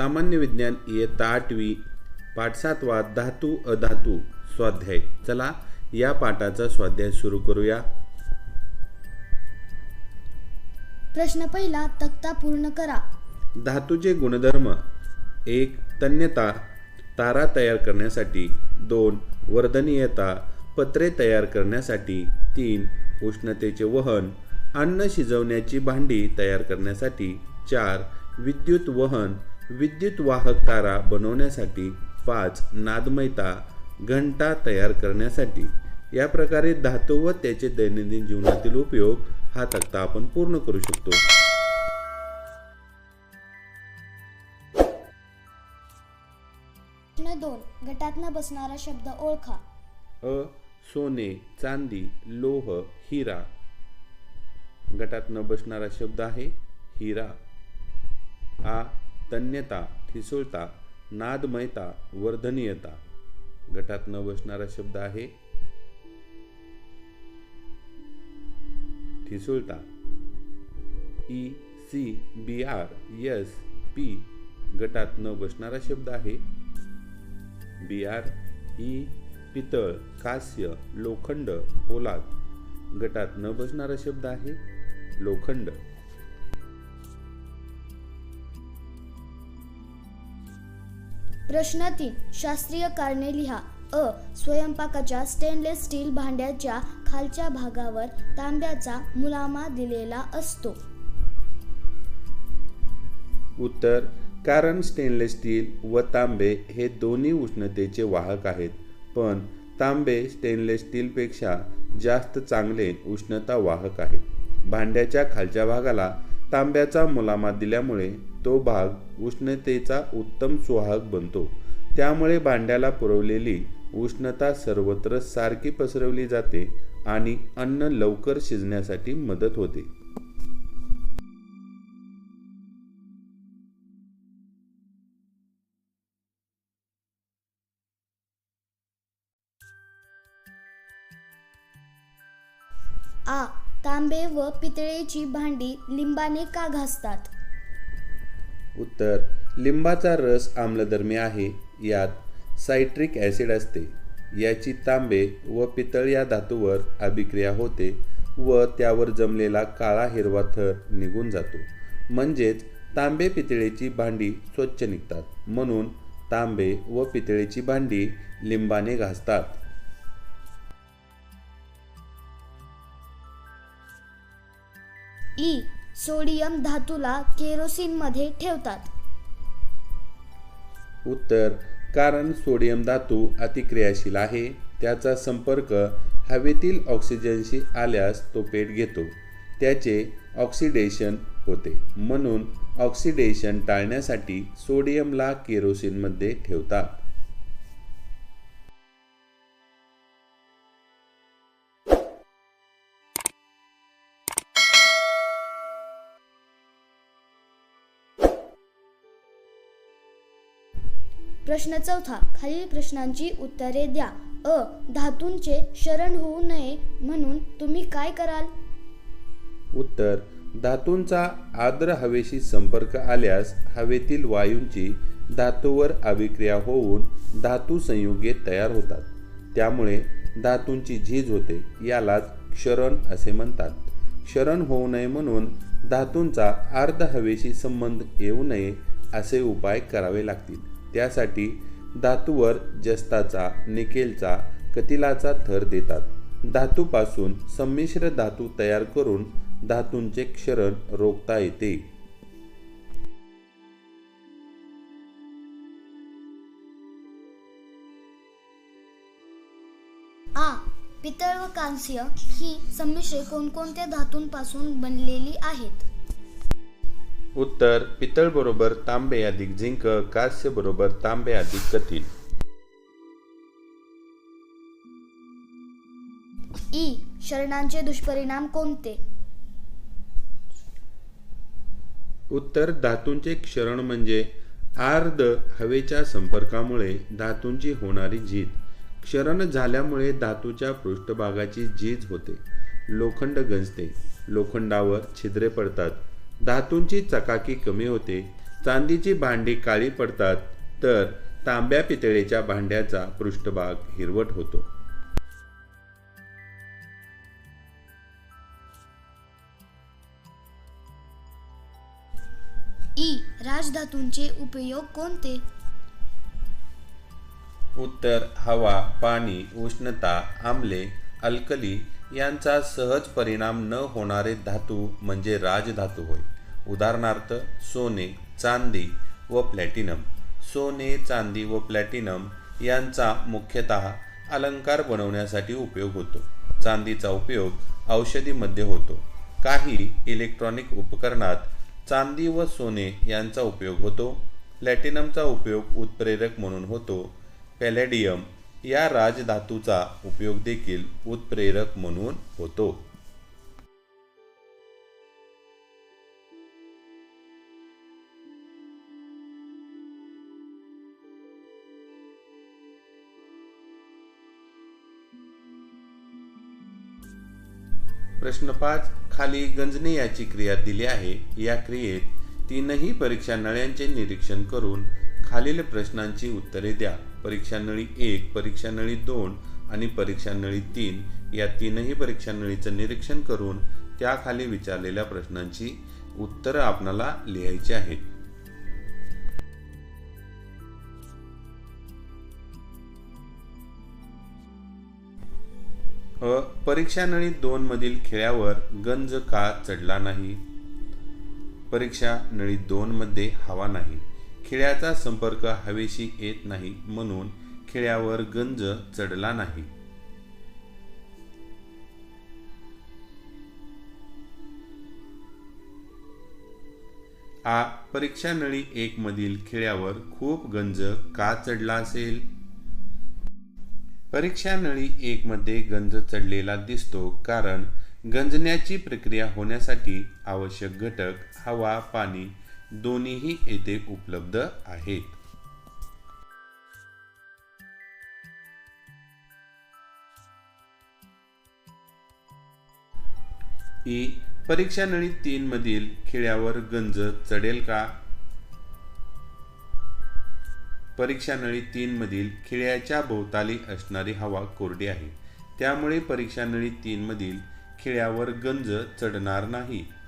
सामान्य विज्ञान इयत्ता आठवी पाठ सातवा धातू अधातू स्वाध्याय. चला या पाठाचा स्वाध्याय सुरू करूया. प्रश्न पहिला तक्ता पूर्ण करा. धातूचे गुणधर्म. एक तन्यता तारा तयार करण्यासाठी. दोन वर्धनीयता पत्रे तयार करण्यासाठी. तीन उष्णतेचे वहन अन्न शिजवण्याची भांडी तयार करण्यासाठी. चार विद्युत वहन विद्युत वाहक तारा बनवण्यासाठी पाच नादमयता घंटा तयार करण्यासाठी. या प्रकारे धातू व त्याचे दैनंदिन जीवनातील उपयोग हा तक्ता आपण पूर्ण करू शकतो. दोन. गटातना बसणारा शब्द ओळखा. अ सोने चांदी लोह हिरा. गटात न बसणारा शब्द आहे हिरा. आ तन्यता ठिसूळता नादमयता वर्धनीयता. गटात न बसणारा शब्द आहे ठिसूळता. E C B R S P गटात न बसणारा शब्द आहे. बी आर ई पितळ कास्य लोखंड पोलाद. गटात न बसणारा शब्द आहे लोखंड. प्रश्न तीन शास्त्रीय कारणे लिहा. अ. स्वयंपाकाच्या स्टेनलेस स्टील भांड्याच्या खालच्या भागावर तांब्याचा मुलामा दिलेला असतो. उत्तर. कारण स्टेनलेस स्टील व तांबे हे दोन्ही उष्णतेचे वाहक आहेत. पण तांबे स्टेनलेस स्टीलपेक्षा जास्त चांगले उष्णता वाहक आहे भांड्याच्या खालच्या भागाला तांब्याचा मुलामा दिल्यामुळे तो भाग उष्णतेचा उत्तम सुहाग बनतो. त्यामुळे भांड्याला पुरवलेली उष्णता सर्वत्र सारखी पसरवली जाते आणि अन्न लवकर शिजण्यासाठी मदत होते. आ तांबे व पितळेची भांडी लिंबाने का घासतात? उत्तर लिंबाचा रस आम्लधर्मी आहे यात सायट्रिक ॲसिड असते. याची तांबे व पितळ या धातूवर अभिक्रिया होते व त्यावर जमलेला काळा हिरवा थर निघून जातो. म्हणजेच तांबे पितळेची भांडी स्वच्छ निघतात. म्हणून तांबे व पितळेची भांडी लिंबाने घासतात. ई सोडियम धातूला केरोसिनमध्ये ठेवतात. उत्तर कारण सोडियम धातू अतिक्रियाशील आहे त्याचा संपर्क हवेतील ऑक्सिजनशी आल्यास तो पेट घेतो त्याचे ऑक्सिडेशन होते म्हणून ऑक्सिडेशन टाळण्यासाठी सोडियमला केरोसिनमध्ये ठेवतात. प्रश्न चौथा खालील प्रश्नांची उत्तरे द्या. अ धातूंचे शरण होऊ नये म्हणून तुम्ही काय कराल? उत्तर धातूंचा आर्द्र हवेशी संपर्क आल्यास हवेतील वायूंची धातूवर अभिक्रिया होऊन धातू संयुगे तयार होतात. त्यामुळे धातूंची झीज होते यालाच क्षरण असे म्हणतात. क्षरण होऊ नये म्हणून धातूंचा अर्ध हवेशी संबंध येऊ नये असे उपाय करावे लागतील. त्यासाठी धातूवर जस्ताचा निकेलचा कतिलाचा थर देतात. धातूपासून संमिश्र धातू तयार करून धातूंचे क्षरण रोखता येते. आ पितळ व कांस्य ही संमिश्रे कोणकोणत्या धातूंपासून बनलेली आहेत? उत्तर पितळ बरोबर तांबे अधिक झिंक कास्य बरोबर तांबे अधिक कथील ई शरणांचे दुष्परिणाम कोणते? उत्तर धातूंचे क्षरण म्हणजे आर्द हवेच्या संपर्कामुळे धातूंची होणारी झीज. क्षरण झाल्यामुळे धातूच्या पृष्ठभागाची झीज होते. लोखंड गंजते. लोखंडावर छिद्रे पडतात. धातूंची चकाकी कमी होते चांदीची भांडी काळी पडतात तर तांब्या पितळेच्या भांड्याचा पृष्ठभाग हिरवट होतो. ई राजधातूंचे उपयोग कोणते? उत्तर हवा पाणी उष्णता आम्ले अल्कली यांचा सहज परिणाम न होणारे धातू म्हणजे राजधातू होय. उदाहरणार्थ सोने चांदी व प्लॅटिनम. सोने चांदी व प्लॅटिनम यांचा मुख्यतः अलंकार बनवण्यासाठी उपयोग होतो. चांदीचा उपयोग औषधीमध्ये होतो. काही इलेक्ट्रॉनिक उपकरणात चांदी व सोने यांचा उपयोग होतो. प्लॅटिनमचा उपयोग उत्प्रेरक म्हणून होतो. पॅलेडियम या राजधातूचा उपयोग देखील उत्प्रेरक म्हणून होतो. प्रश्न पाच खाली गंजणे याची क्रिया दिली आहे. या क्रियेत तीनही परीक्षा नळ्यांचे निरीक्षण करून खालील प्रश्नांची उत्तरे द्या. परीक्षा नळी एक परीक्षा नळी दोन आणि परीक्षा नळी तीन या तीनही परीक्षा नळीचं निरीक्षण करून त्याखाली विचारलेल्या प्रश्नांची उत्तरं आपणाला लिहायची आहेत. अ परीक्षा नळी दोन मधील खिळ्यावर गंज का चढला नाही? परीक्षा नळी दोन मध्ये हवा नाही. खिळ्याचा संपर्क हवेशी येत नाही म्हणून खिळ्यावर गंज चढला नाही. आ परीक्षा नळी एक मधील खिळ्यावर खूप गंज का चढला असेल? परीक्षा नळी एक मध्ये गंज चढलेला दिसतो कारण गंजण्याची प्रक्रिया होण्यासाठी आवश्यक घटक हवा पाणी दोन्हीही येथे उपलब्ध आहेत. ई परीक्षा नळी तीन मधील खिळ्यावर गंज चढेल का? परीक्षा नळी तीन मधील खिळ्याच्या भोवताली असणारी हवा कोरडी आहे. त्यामुळे परीक्षा नळी तीन मधील खिळ्यावर गंज चढणार नाही.